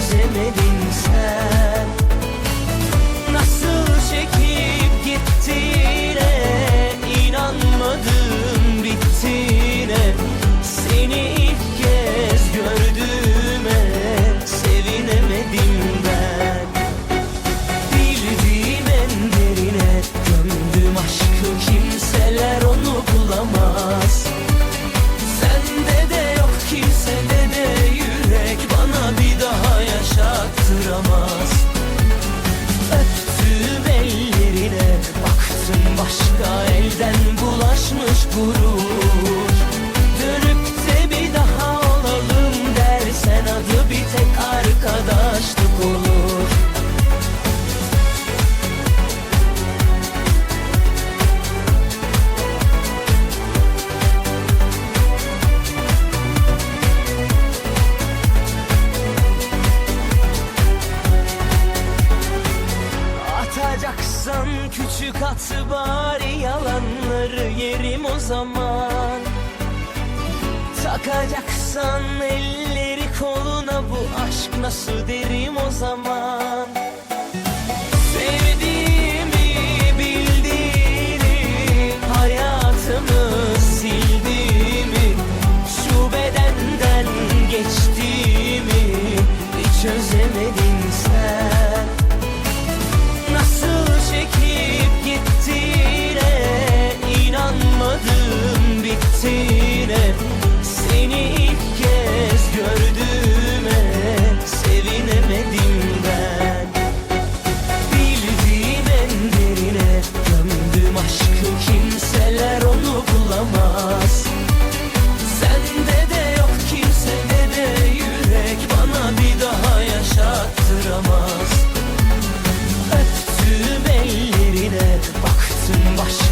çözemedim yaşattıramaz Öptüğüm ellerine baktım başka elden bulaşmış gurur Atacaksan küçük at bari yalanları yerim o zaman. Takacaksan elleri koluna bu aşk nasıl derim o zaman. Sevdiğimi bildiğini hayatımı sildiğimi Şu bedenden geçtiğimi bir çözemedim Baktım başka